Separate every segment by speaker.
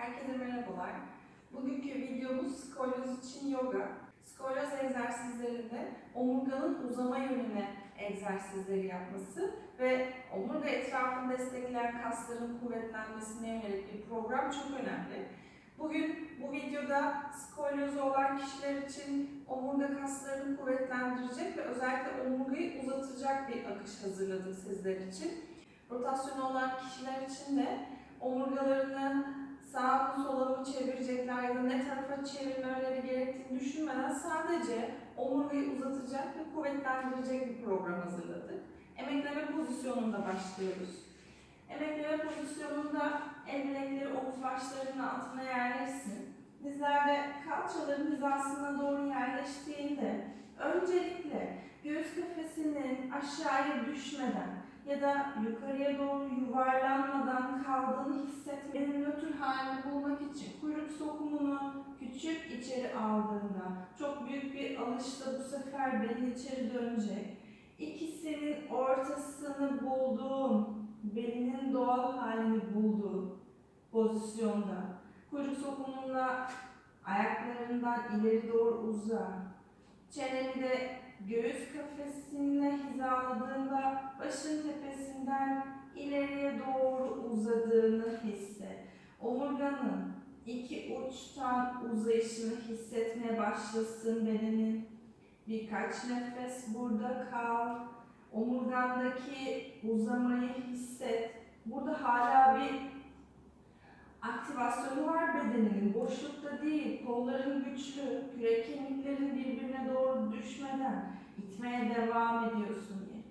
Speaker 1: Herkese merhabalar. Bugünkü videomuz skolyoz için yoga. Skolyoz egzersizlerinde omurganın uzama yönüne egzersizleri yapması ve omurga etrafını destekleyen kasların kuvvetlenmesine yönelik bir program çok önemli. Bugün bu videoda skolyozu olan kişiler için omurga kaslarını kuvvetlendirecek ve özellikle omurgayı uzatacak bir akış hazırladım sizler için. Rotasyonu olan kişiler için de omurgalarını sağa mı çevirecekler ya da ne tarafa çevirmeleri gerektiğini düşünmeden sadece omurgayı uzatacak ve kuvvetlendirecek bir program hazırladık. Emekleme pozisyonunda başlıyoruz. Emekleme pozisyonunda el bilekleri omuz başlarının altına yerleşsin. Dizler ve kalçaların hizasına doğru yerleştiğinde öncelikle göğüs kafesinin aşağıya düşmeden ya da yukarıya doğru yuvarlanmadan kaldığını hissetmenin nötr halini bulmak için kuyruk sokumunu küçük içeri aldığında çok büyük bir alışta bu sefer belin içeri dönecek. İkisinin ortasını bulduğun, belinin doğal halini bulduğu pozisyonda kuyruk sokumunla ayaklarından ileri doğru uza. Çeneni de göğüs kafesinle hizaladığında başın tepesinden ileriye doğru uzadığını hisset. Omurganın iki uçtan uzayışını hissetmeye başlasın bedenin. Birkaç nefes burada kal. Omurgandaki uzamayı hisset. Burada hala bir aktivasyonu var bedeninin. Kolların güçlü. Kürek kemiklerin birbirine doğru düşmeden itmeye devam ediyorsun diye.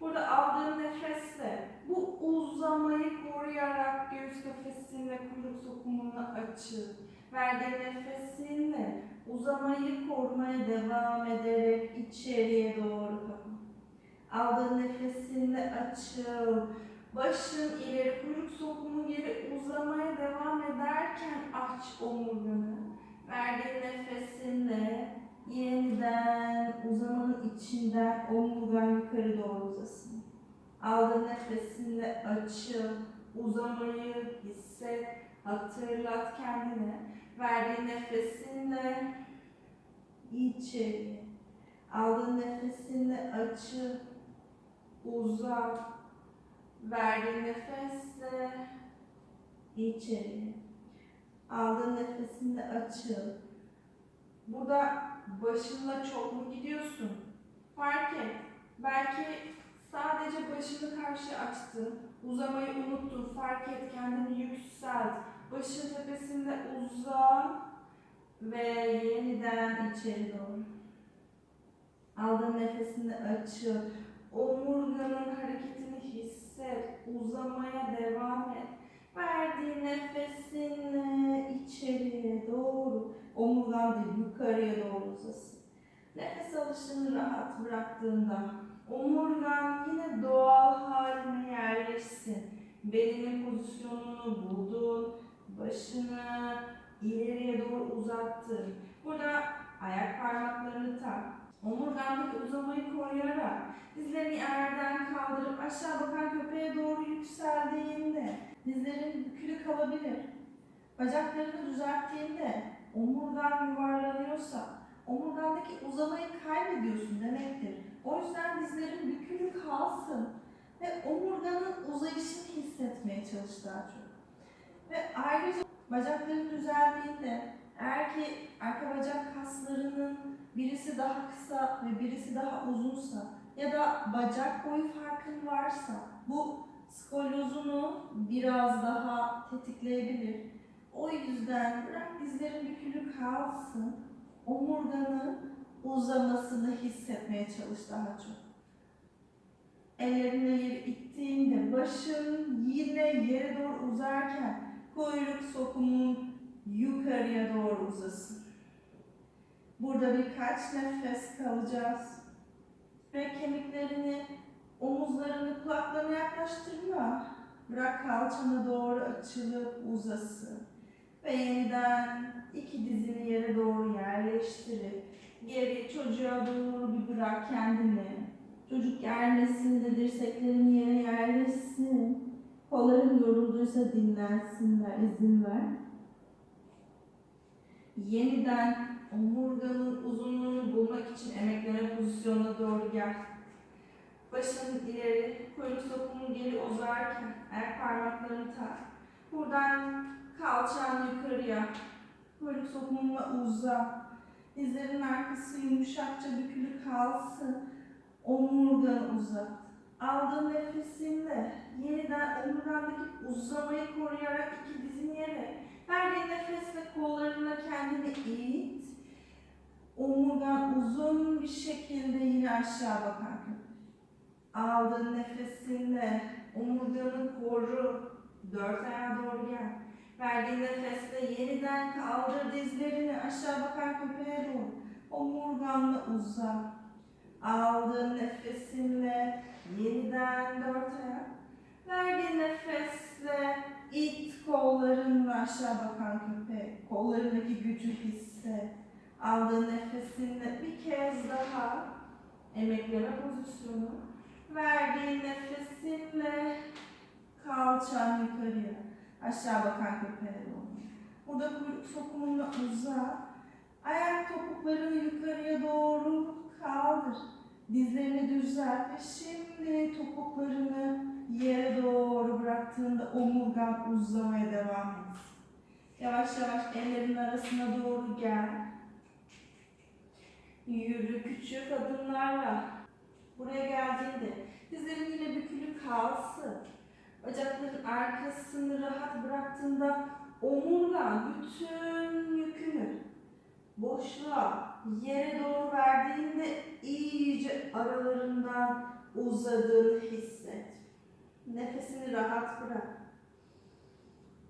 Speaker 1: Burada aldığın nefesle bu uzamayı koruyarak göğüs kafesini ve kuyruk sokumunu açıp verdiğin nefesinle uzamayı korumaya devam ederek içeriye doğru kapan. Aldığın nefesinle açıl. Başın ileri, kuyruk sokumu geri uzamaya devam ederken aç omurganı. Verdiğin nefesinle yeniden uzamanın içinden omurgan yukarı doğru uzasın. Aldığın nefesinle açıl, uzamayı hisset, hatırlat kendine. Verdiğin nefesinle içeri. Aldığın nefesinle açıl, uzat. Verdiğin nefesle içeri. Aldığın nefesinle açıl. Burada başınla çok mu gidiyorsun? Fark et. Belki sadece başını karşı açtın. Uzamayı unuttun. Fark et. Kendini yükselt. Başın tepesinde uzan ve yeniden içeri doğru. Aldığın nefesini açıl. Omurganın hareketini hisset. Uzamaya devam et. Verdiğin nefesinle içeriye doğru. Omurgan da yukarıya doğru uzasın. Nefes alışını rahat bıraktığında omurgan yine doğal haline yerleşsin. Belinin pozisyonunu buldun. Başını ileriye doğru uzattın. Burada ayak parmaklarını tak. Omurgandaki uzamayı koruyarak dizlerini yerden kaldırıp aşağı bakan köpeğe doğru yükseldiğinde dizlerin bükülü kalabilir. Bacaklarını düzelttiğinde omurgan yuvarlanıyorsa omurgandaki uzamayı kaybediyorsun demektir. O yüzden dizlerin bükülü kalsın ve omurganın uzayışını hissetmeye çalış daha çok. Ve ayrıca bacakların düzeldiğinde eğer ki arka bacak kaslarının birisi daha kısa ve birisi daha uzunsa ya da bacak boyu farkın varsa bu skolyozunu biraz daha tetikleyebilir. O yüzden bırak dizlerin bükülü kalsın, omurganın uzamasını hissetmeye çalış daha çok. Ellerine yeri ittiğinde başın yine yere doğru uzarken kuyruk sokumun yukarıya doğru uzasın. Burada birkaç nefes kalacağız. Ve kemiklerini, omuzlarını kulaklarına yaklaştırma. Bırak kalçana doğru açılıp uzasın. Ve yeniden iki dizini yere doğru yerleştirip geri çocuğa doğru bir bırak kendini. Çocuk yerleşsin de dirseklerin yere yerleşsin. Kolların yorulduysa dinlensinler, izin ver. Yeniden omurganın uzunluğunu bulmak için emekleme pozisyonuna doğru gel. Başın ileri, kuyruk sokumun geri uzarken ayak parmaklarını tak. Buradan kalçan yukarıya, kuyruk sokumunla uza. Dizlerin arkası yumuşakça bükülü kalsın. Omurganı uzat. Aldığın nefesinle yeniden omurgandaki uzamayı koruyarak iki dizini yere. Verdiğin nefesle kollarına kendini it. Omurgan uzun bir şekilde yine aşağı köpek. Aldığın nefesinle omurganı koru. Dört ayağa doğru gel. Verdiğin nefesle yeniden kaldır dizlerini aşağı bakan köpeğe doğru. Omurganla uza. Aldığın nefesinle yeniden dört ayak. Verdiğin nefesle it kollarınla aşağı bakan köpeğe. Kollarındaki gücü hisset. Aldığın nefesinle bir kez daha emekleme pozisyonu. Verdiğin nefesinle kalçan yukarıya. Aşağı bakan köpeğe doğru. Burada kuyruk sokumunla uza. Ayak topuklarını yukarıya doğru kaldır. Dizlerini düzelt ve şimdi topuklarını yere doğru bıraktığında omurgan uzamaya devam et. Yavaş yavaş ellerin arasına doğru gel. Yürü küçük adımlarla. Buraya geldiğinde dizlerin yine bükülü kalsın. Bacakların arkasını rahat bıraktığında omurgan bütün yükünü boşluğa yere doğru verdiğinde iyice aralarından uzadığını hisset. Nefesini rahat bırak.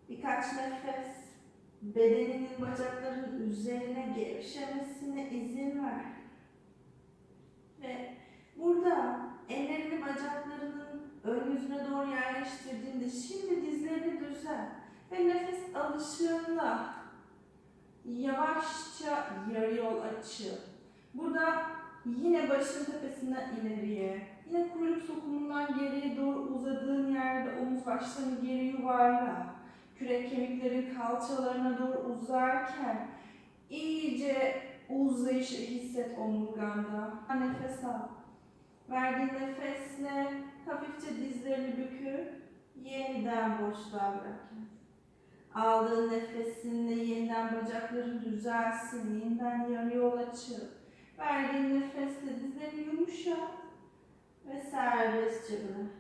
Speaker 1: Birkaç nefes bedeninin bacakların üzerine gevşemesine izin ver. Ve burada ellerini bacaklarının ön yüzüne doğru yerleştirdiğinde şimdi dizlerini düzel ve nefes alışığında yavaşça yarı yol açıl. Burada yine başın tepesinden ileriye, yine kuyruk sokumundan geriye doğru uzadığın yerde omuz başlarını geri yuvarla. Kürek kemiklerin kalçalarına doğru uzarken iyice uzayışı hisset omurganda. Nefes al. Verdiğin nefesle hafifçe dizlerini büküp yeniden boşluğa bırak. Aldığın nefesinle yeniden bacakların düzelsin, yeniden yarı yol açıl. Verdiğin nefesle dizlerini yumuşat ve serbestçe bırak.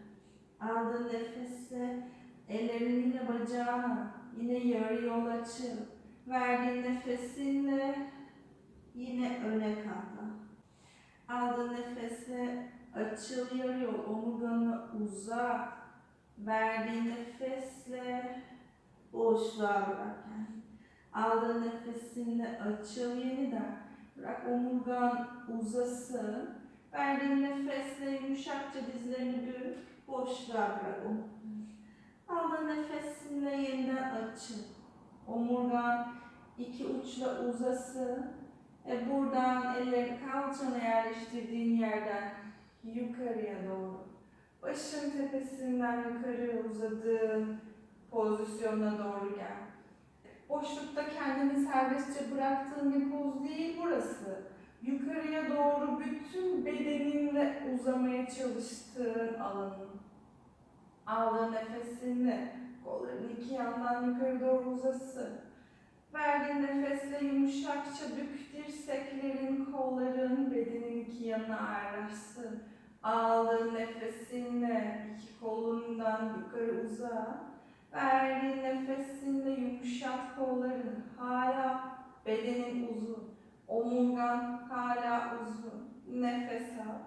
Speaker 1: Aldığın nefesle ellerini yine bacağına, yine yarı yol açıl. Verdiğin nefesinle yine öne katla. Aldığın nefesle açıl yarı yol, omurganı uzat. Verdiğin nefesle boşluğa bırak kendini. Aldığın nefesinle açıl yeniden. Bırak omurgan uzasın. Verdiğin nefesle yumuşakça dizlerini bük. Boşluğa bırak omurganı. Aldığın nefesinle yeniden açıl. Omurgan iki uçla uzasın. E buradan ellerini kalçana yerleştirdiğin yerden yukarıya doğru. Başın tepesinden yukarı uzadığın pozisyona doğru gel. Boşlukta kendini serbestçe bıraktığın bir poz değil burası. Yukarıya doğru bütün bedeninle uzamaya çalıştığın alanın. Aldığın nefesinle kolların iki yandan yukarı doğru uzasın. Verdiğin nefesle yumuşakça bük dirseklerin, kolların bedenin iki yanına ağırlaşsın. Aldığın nefesinle iki kolundan yukarı uza. Verdiğin nefesinle yumuşat kollarını. Hala bedenin uzun. Omurgan hala uzun. Nefes al.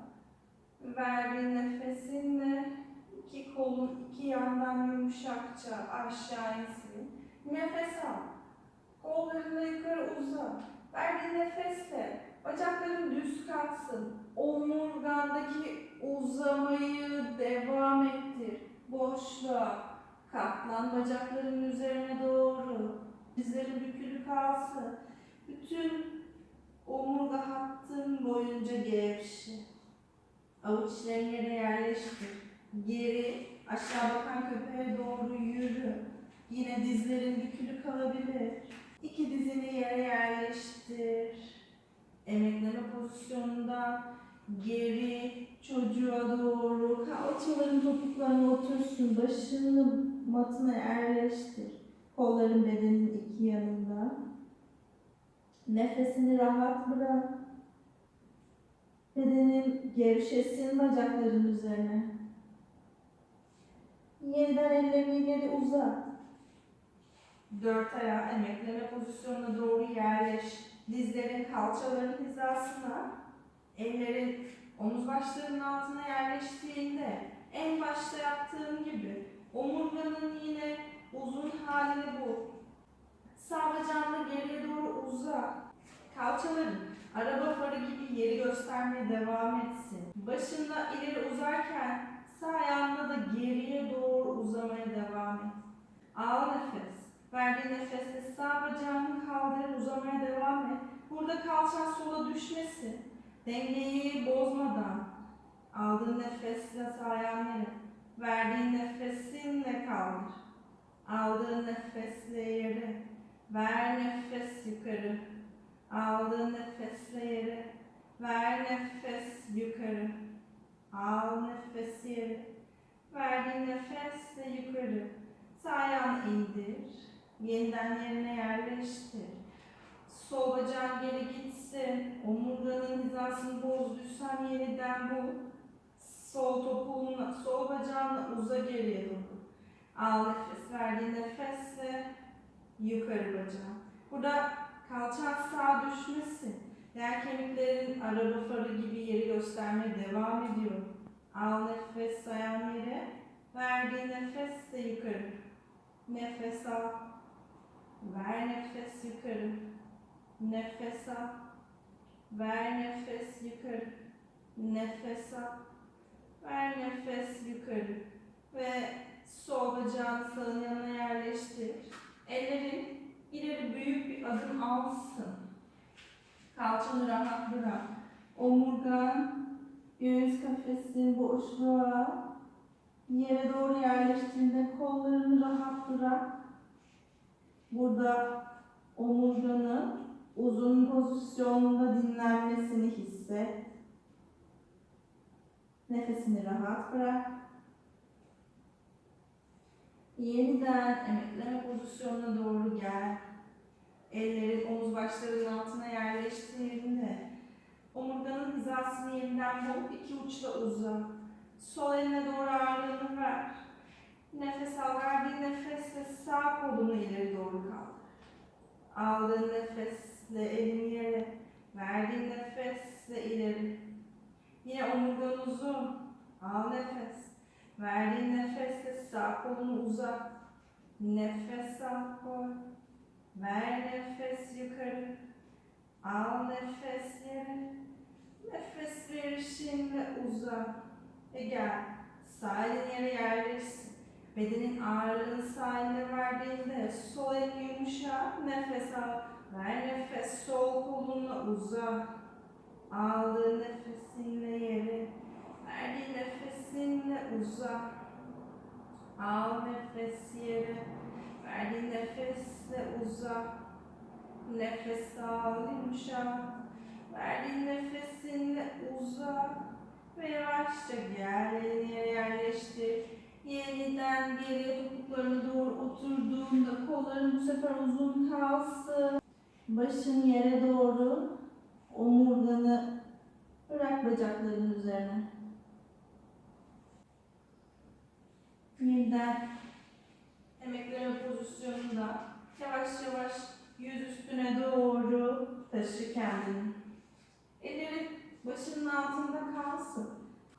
Speaker 1: Verdiğin nefesinle iki kolun iki yandan yumuşakça aşağı insin. Nefes al. Kollarını yukarı uza. Verdiğin nefesle bacakların düz kalksın. Omurgandaki uzamayı devam ettir. Boşluğa. Katlan bacakların üzerine doğru. Dizlerin bükülü kalsın. Bütün omurga hattın boyunca gevşe. Avuçlarını yere yerleştir. Geri aşağı bakan köpeğe doğru yürü. Yine dizlerin bükülü kalabilir. İki dizini yere yerleştir. Emekleme pozisyonundan geri çocuğa doğru kalçaların topuklarına otursun. Başını matına yerleştir. Kolların bedenin iki yanında. Nefesini rahat bırak. Bedenin gevşesin bacakların üzerine. Yeniden ellerini ileri uzat. Dört ayağı emekleme pozisyonuna doğru yerleş. Dizlerin kalçaların hizasına, ellerin omuz başlarının altına yerleştiğinde en başta yaptığım gibi omurganın yine uzun halini bul. Sağ bacağını geriye doğru uza. Kalçaların araba farı gibi yeri göstermeye devam etsin. Başında ileri uzarken sağ ayağında da geriye doğru uzamaya devam et. Al nefes. Verdiğin nefeste sağ bacağını kaldır, uzamaya devam et. Burada kalçan sola düşmesin. Dengeyi bozmadan. Aldığın nefesle sağ ayağını yere. Verdiğin nefesinle kaldır. Aldığın nefesle yere. Ver nefes yukarı. Aldığın nefesle yere. Ver nefes yukarı. Al nefes yere. Verdiğin nefesle yukarı. Sağ ayağını indir. Yeniden yerine yerleştir. Sol bacağın geri gitsin. Omurganın hizasını bozduysan yeniden bul. Sol topuğunla, sol bacağınla uza geriye doğru. Al nefes. Verdiğin nefesle yukarı bacağın. Burada kalçan sağa düşmesin. Diğer kemiklerin araba farı gibi yeri göstermeye devam ediyor. Al nefes ayağın yere. Verdiğin nefesle yukarı. Nefes al. Ver nefes yukarı. Nefes al. Ver nefes yukarı. Nefes al. Ver nefes yukarı. Ve sol bacağını sağın yanına yerleştir. Ellerin ileri büyük bir adım alsın. Kalçanı rahat bırak. Omurgan, göğüs kafesin boşluğa yere doğru yerleştiğinde kollarını rahat bırak. Burada omurganın uzun pozisyonda dinlenmesini hisset. Nefesini rahat bırak. Yeniden emekleme pozisyonuna doğru gel. Ellerin omuz başlarının altına yerleştiğinde omurganın hizasını yeniden bul, iki uçla uza. Sol eline doğru ağırlığını ver. Nefes al, verdiğin nefesle sağ kolunu ileri doğru kaldır. Aldığın nefesle elini yere, verdiğin nefesle ileri. Yine omurgan uzun. Al nefes. Verdiğin nefesle sağ kolunu uzat. Nefes al koy. Ver nefes yukarı. Al nefes yere. Nefes verişinle uzat. Ve gel. Sağ elin yere yerleşsin. Bedenin ağırlığını sağ eline verdiğinde sol elin yumuşa. Nefes al. Ver nefes sol kolunla uzat. Aldığın nefesinle yere. Verdiğin nefesinle uzat. Al nefes yere. Verdiğin nefesle uzat. Nefes al yumuşa. Verdiğin nefesinle uzat. Ve yavaşça gel elini. Yeniden geriye topuklarına doğru oturduğunda kolların bu sefer uzun kalsın. Başın yere doğru omurganı bırak bacakların üzerine. Yeniden emekleme pozisyonunda yavaş yavaş yüz üstüne doğru taşı kendini. Ellerin başının altında kalsın.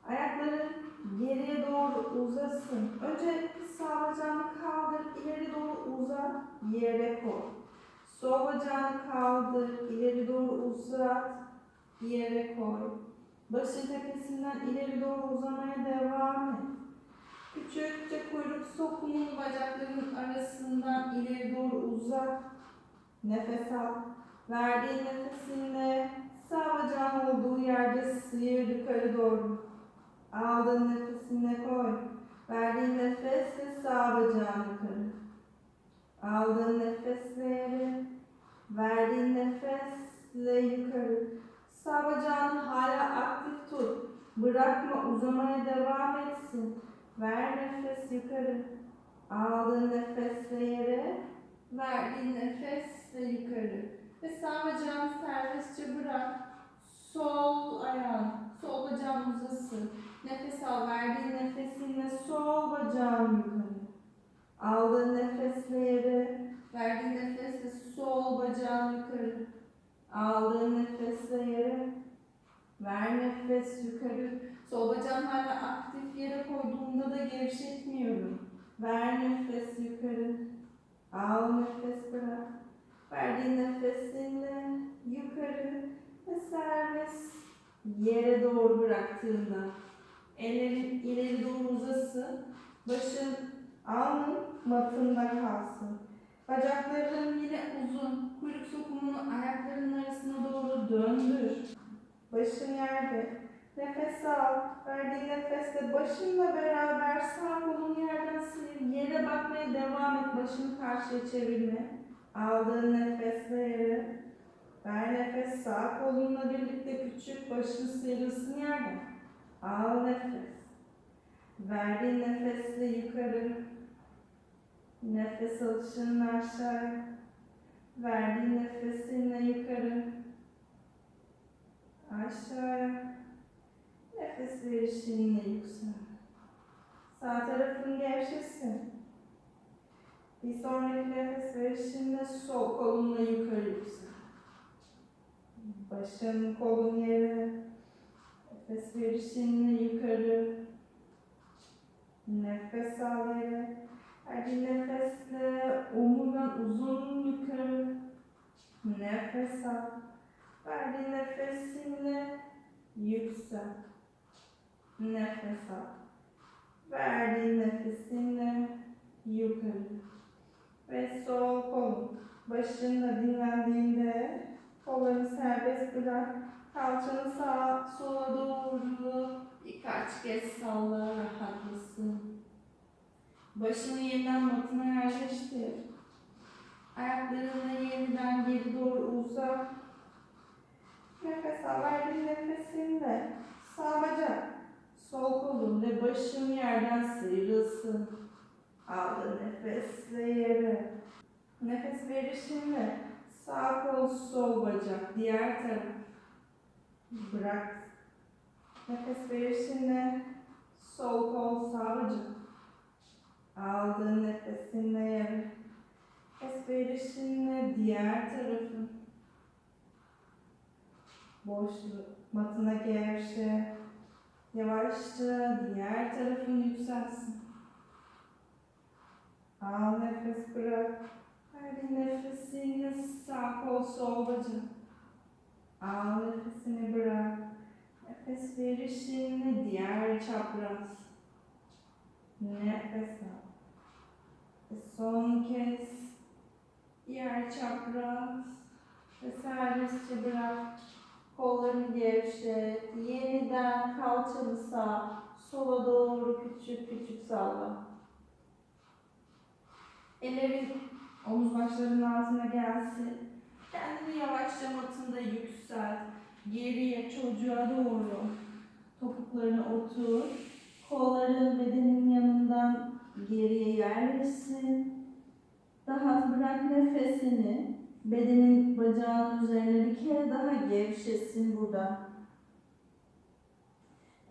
Speaker 1: Ayakların geriye doğru uzasın. Önce sağ bacağını kaldır, ileri doğru uzat, yere koy. Sol bacağını kaldır, ileri doğru uzat, yere koy. Başın tepesinden ileri doğru uzamaya devam et. Küçükçe kuyruk sokumunu bacaklarının arasından ileri doğru uzat. Nefes al. Verdiğin nefesinle Aldığın nefesine koy. Verdiğin nefesle sağ bacağını kır. Aldığın nefesle yere. Verdiğin nefesle yukarı. Sağ bacağını hala aktif tut. Bırakma uzamaya devam etsin. Ver nefes yukarı. Aldığın nefesle yere. Verdiğin nefesle yukarı. Ve sağ bacağını serbestçe bırak. Sol ayağın, sol bacağın uzasın. Nefes al. Verdiğin nefesinle sol bacağın yukarı. Aldığın nefesle yere. Verdiğin nefesle sol bacağın yukarı. Aldığın nefesle yere. Ver nefes yukarı. Sol bacağın hala aktif yere koyduğumda da gevşetmiyorum. Ver nefes yukarı. Al nefes bırak. Verdiğin nefesinle yukarı ve serbest yere doğru bıraktığında ellerin ileri doğru uzasın. Başın alnın matında kalsın. Bacakların yine uzun. Kuyruk sokumunu ayaklarının arasına doğru döndür. Başın yerde. Nefes al. Verdiğin nefesle başınla beraber sağ kolunu yerden sıyır. Yere bakmaya devam et. Başını karşıya çevirme. Aldığın nefesle yere. Ver nefes sağ kolunla birlikte küçük başın sıyrılsın yerden. Al nefes. Verdiğin nefesle yukarı. Nefes alışınla aşağıya. Verdiğin nefesinle yukarı. Aşağıya. Nefes verişinle yüksel. Sağ tarafın gevşesin. Bir sonraki nefes verişinde sol kolunla yukarı yüksel. Başın kolun yere. Nefes verişinle yukarı. Nefes al yere. Her nefesle omurgan uzun yukarı. Nefes al. Verdiğin nefesinle yüksel. Nefes al. Verdiğin nefesinle yukarı. Ve sol kolun başında dinlendiğinde kollarını serbest bırak. Kalçanı sağa sola doğru birkaç kez salla rahatlasın. Başını yeniden matına yerleştir. Ayaklarını yeniden geri doğru uzat. Nefes al. Verdiğin nefesinle sağ bacak, sol kolun ve başın yerden sıyrılsın. Aldığın nefesle yere. Nefes verişinle sağ kol, sol bacak, diğer taraf. Bırak. Nefes verişinle sol kol, bacak. Aldığın nefesinle yere. Nefes verişinle diğer tarafın. Boşluk matına gevşe. Yavaşça diğer tarafın yükselsin. Al nefes bırak. Verdiğin nefesinle sağ kol sol bacak. Nefesini bırak. Nefes verişinle diğer çapraz. Nefes al. Ve son kez diğer çapraz. Ve serbestçe bırak. Kollarını gevşet. Yeniden kalçanı sağ, sola doğru küçük küçük salla. Ellerin omuz başlarının altına gelsin. Kendini yavaşça matında yükselt. Geriye çocuğa doğru. Topuklarını otur. Kolların bedenin yanından geriye yerleşsin. Daha bırak nefesini. Bedenin bacağının üzerine bir kere daha gevşesin burada.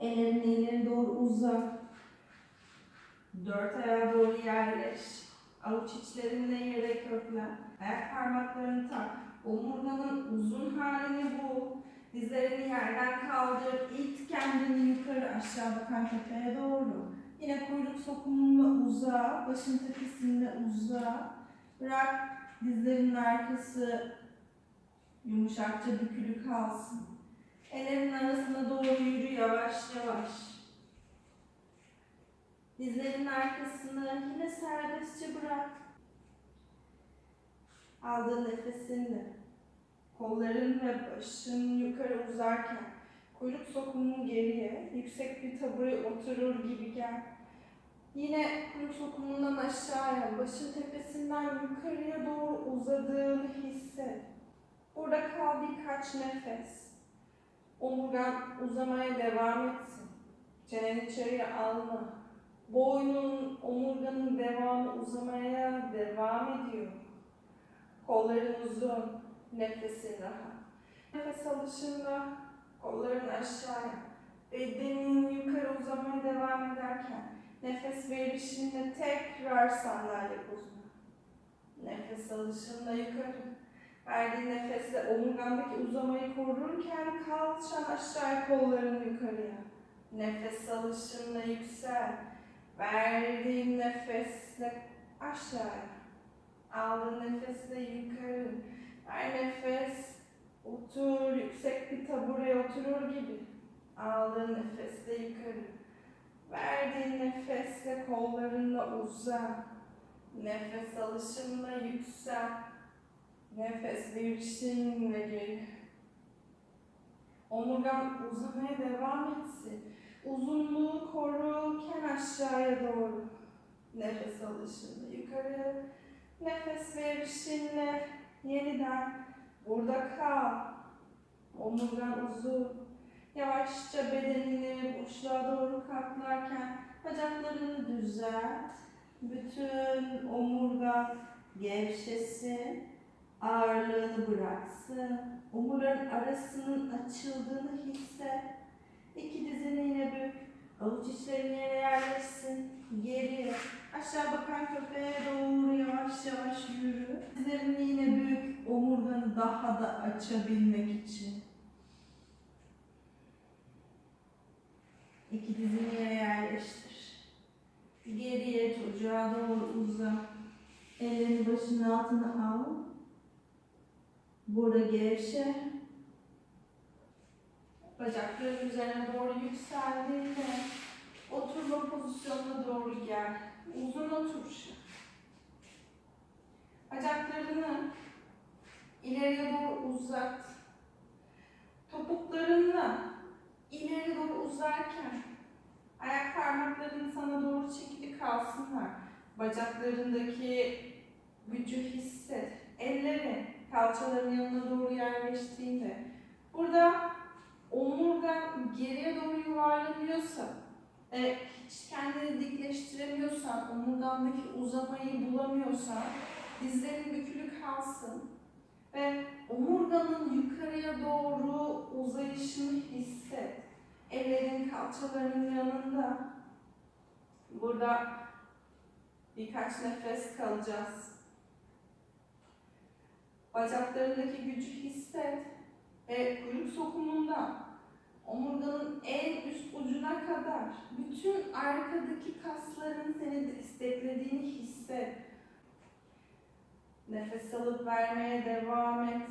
Speaker 1: Ellerini ileri doğru uzat. Dört ayağa doğru yerleş. Avuç içlerinde yere köklen. Ayak parmaklarını tak. Omurganın uzun halini bul. Dizlerini yerden kaldır. İt kendini yukarı aşağı bakan tepeye doğru. Yine kuyruk sokumunla uza. Başın tepesinde uza. Bırak dizlerinin arkası yumuşakça bükülü kalsın. Ellerin arasına doğru yürü yavaş yavaş. Dizlerin arkasını yine serbestçe bırak. Aldığın nefesinle kolların ve başın yukarı uzarken kuyruk sokumun geriye yüksek bir tabure oturur gibi gel. Yine kuyruk sokumundan aşağıya, başın tepesinden yukarıya doğru uzadığını hisset. Burada kal birkaç nefes. Omurgan uzamaya devam etsin. Çeneni içeriye alma. Boynun, omurganın devamı uzamaya devam ediyor. Kolların uzun, nefesin rahat. Nefes alışında kolların aşağıya, bedenin yukarı uzamaya devam ederken nefes verişinde tekrar sandalye uzma. Nefes alışında yukarı. Verdiğin nefesle omurgandaki uzamayı korurken kalçan aşağıya kollarını yukarıya. Nefes alışında yüksel. Verdiğin nefesle aşağıya. Aldığın nefesle yukarı. Ver nefes. Otur. Yüksek bir tabureye oturur gibi. Aldığın nefesle yukarı. Verdiğin nefesle kollarınla uza. Nefes alışınla yüksel. Nefes verişinle geri. Omurgan uzamaya devam etsin. Uzunluğu korurken aşağıya doğru. Nefes alışınla yukarı. Nefes verişinle yeniden burada kal. Omurgan uzun. Yavaşça bedenini boşluğa doğru katlarken bacaklarını düzelt. Bütün omurgan gevşesin. Ağırlığını bıraksın. Omurların arasının açıldığını hisset. İki dizini yine bük. Avuç içlerini yere yerleşsin. Geriye. Aşağı bakan köpeğe doğru yavaş yavaş yürü. Dizlerini yine bük. Omurganı daha da açabilmek için. İki dizini yere yerleştir. Geriye çocuğa doğru uzan. Ellerini başının altına al. Burada gevşe. Bacakların üzerine doğru yükseldiğinde oturma pozisyonuna doğru gel. Uzun yap. Bacaklarını ileriye doğru uzat. Topuklarınla ileri doğru uzarken ayak parmakların sana doğru çekili kalsınlar. Bacaklarındaki gücü hisset. Elleri kalçaların yanına doğru yerleştiğinde burada omurgan geriye doğru yuvarlanıyorsa e, hiç kendini dikleştiremiyorsan, omurgandaki uzamayı bulamıyorsan dizlerin bükülü kalsın ve omurganın yukarıya doğru uzayışını hisset. Ellerin kalçalarının yanında. Burada birkaç nefes kalacağız. Bacaklarındaki gücü hisset ve kuyruk sokumunda omurganın en üst ucuna kadar bütün arkadaki kasların seni desteklediğini hisset. Nefes alıp vermeye devam et.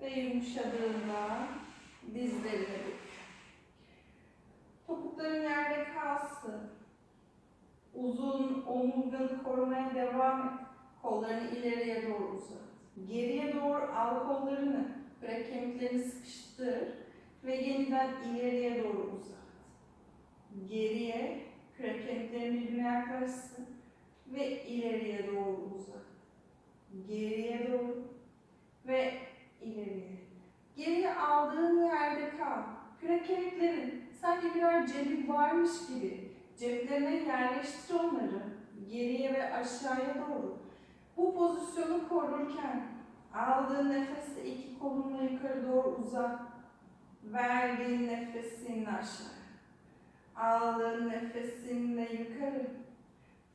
Speaker 1: Ve yumuşadığında dizlerini bük. Topukların yerde kalsın. Uzun omurganı korumaya devam et. Kollarını ileriye doğru uzat. Geriye doğru al kollarını. Bırak kemiklerini sıkıştır. Ve yeniden ileriye doğru uzat. Geriye, kürek kemiklerin birbirine yaklaşsın. Ve ileriye doğru uzat. Geriye doğru. Ve ileriye. Geriye aldığın yerde kal. Kürek kemiklerin sanki birer cebi varmış gibi ceplerine yerleştir onları. Geriye ve aşağıya doğru. Bu pozisyonu korurken aldığın nefesle iki kolunla yukarı doğru uzat. Verdiğin nefesinle aşağı. Aldığın nefesinle yukarı.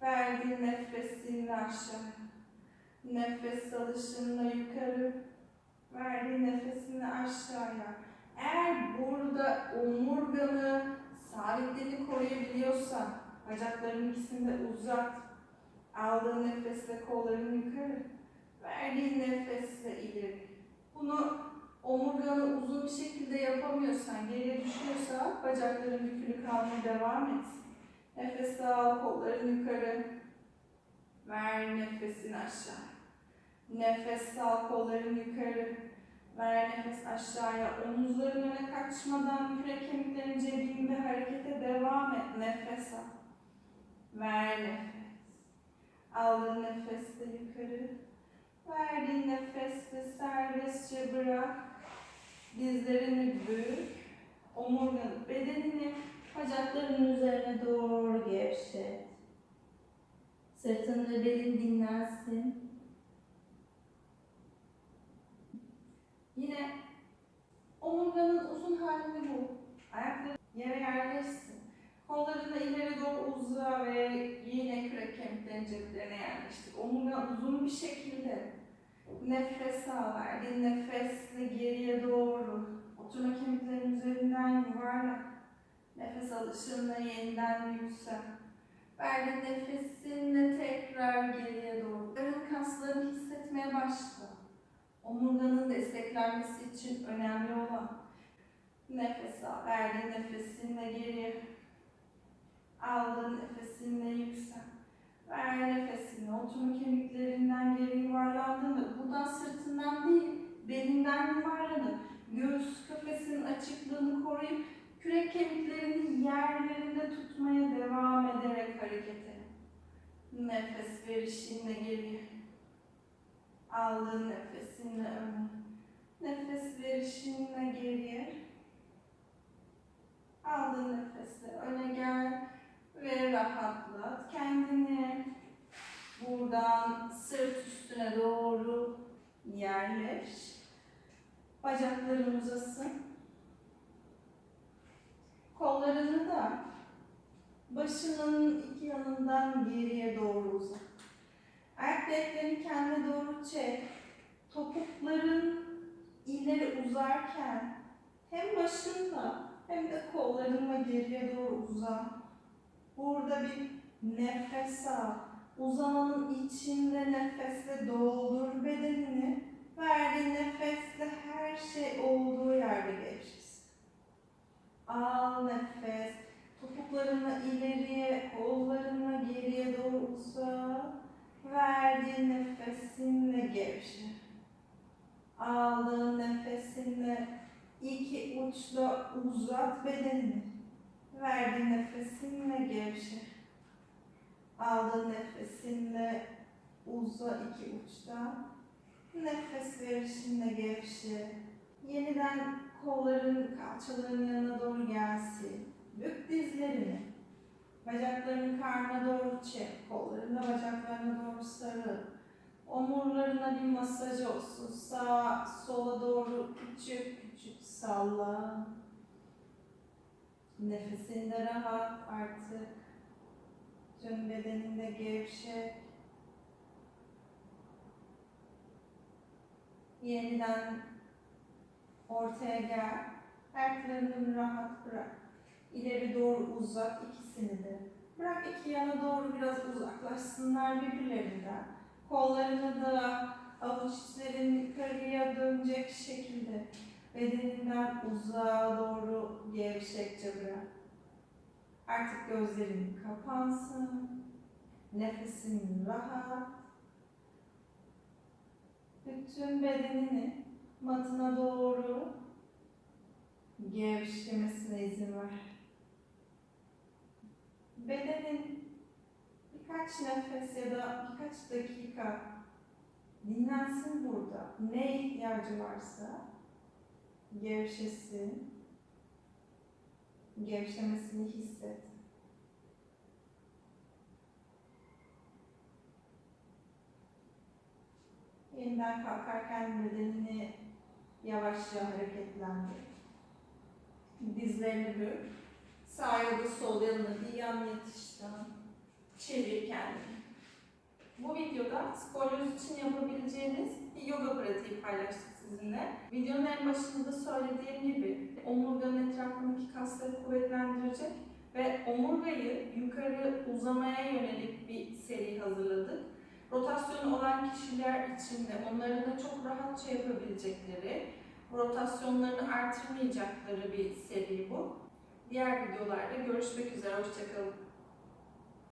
Speaker 1: Verdiğin nefesinle aşağı. Nefes alışınla yukarı. Verdiğin nefesinle aşağıya. Eğer burada omurganı sabitliğini koruyabiliyorsan bacakların ikisini de uzat. Aldığın nefesle kollarını yukarı. Verdiğin nefesle ileri. Bunu omurganı uzun bir şekilde yapamıyorsan, geriye düşüyorsa bacakların bükülü kalmaya devam et. Nefes al, kollarını yukarı. Ver nefesini aşağı. Nefes al, kollarını yukarı. Ver nefes aşağıya. Omuzların öne kaçmadan kürek kemiklerin cebinde harekete devam et. Nefes al. Ver nefes. Aldığın nefesle yukarı. Verdiğin nefesle serbestçe bırak. Dizlerini bük. Omurganı, bedenini bacaklarının üzerine doğru gevşet. Sırtın ve belin dinlensin. Yine omurganın uzun hali bu. Ayakları yere yerleşsin. Kollarını ileri doğru uza ve yine kürek kemiklerini ceplerine yerleştir. Omurgan uzun bir şekilde nefes al. Verdiğin nefesle geriye doğru. Oturma kemiklerinin üzerinden yuvarlak. Nefes alışınla yeniden yüksel. Verdiğin nefesinle tekrar geriye doğru. Karın kaslarını hissetmeye başla. Omurganın desteklenmesi için önemli olan nefes al. Verdiğin nefesinle geri. Aldığın nefesinle yüksel. Ver nefesini. Oturma kemiklerinden geri yuvarlandığında buradan sırtından değil belinden yuvarlanıp göğüs kafesinin açıklığını koruyup kürek kemiklerini yerlerinde tutmaya devam ederek hareket et. Nefes verişinle geri. Aldığın nefesinle öne. Nefes verişinle geriye. Aldığın nefesle öne gel ve rahatlat kendini. Buradan sırt üstüne doğru yerleş. Bacakların uzasın. Kollarını da başının iki yanından geriye doğru uzat. Ayak bileklerini kendine doğru çek. Topukların ileri uzarken hem başınla hem de kollarınla geriye doğru uzan. Burada bir nefes al. Uzamanın içinde nefesle doldur bedenini. Verdiğin nefesle her şey olduğu yerde gevşesin. Al nefes. Topuklarını ileriye, kollarını geriye doğru uzat. Verdiğin nefesinle gevşe. Aldığın nefesinle iki uçla uzat bedenini. Verdiğin nefesinle gevşe. Aldığın nefesinle uza iki uçta. Nefes verişinle gevşe. Yeniden kolların kalçaların yanına doğru gelsin. Bük dizlerini. Bacaklarını karnına doğru çek. Kollarını bacaklarına doğru sarıl. Omurlarına bir masaj olsun. Sağa sola doğru küçük küçük salla. Nefesinde rahat artık. Tüm bedeninde gevşek. Yeniden ortaya gel. Ayaklarını rahat bırak. İleri doğru uzat ikisini de. Bırak iki yana doğru biraz uzaklaşsınlar birbirlerinden. Kollarını da avuç içlerin yukarıya dönecek şekilde bedeninden uzağa doğru gevşekçe bırak. Artık gözlerin kapansın. Nefesin rahat. Bütün bedenini matına doğru gevşemesine izin ver. Bedenin birkaç nefes ya da birkaç dakika dinlensin burada. Ne ihtiyacı varsa gevşesin. Gevşemesini hisset. Yeniden kalkarken bedenini yavaşça hareketlendir. Dizlerini bük. Sağ ya da sol yanına bir yan yatıştan çevir kendini. Bu videoda skolyoz için yapabileceğiniz bir yoga pratiği paylaştık sizinle. Videonun en başında söylediğim gibi omurganın etrafındaki kasları kuvvetlendirecek ve omurgayı yukarı uzamaya yönelik bir seri hazırladık. Rotasyonu olan kişiler için de onların da çok rahatça yapabilecekleri, rotasyonlarını artırmayacakları bir seri bu. Diğer videolarda görüşmek üzere, hoşçakalın.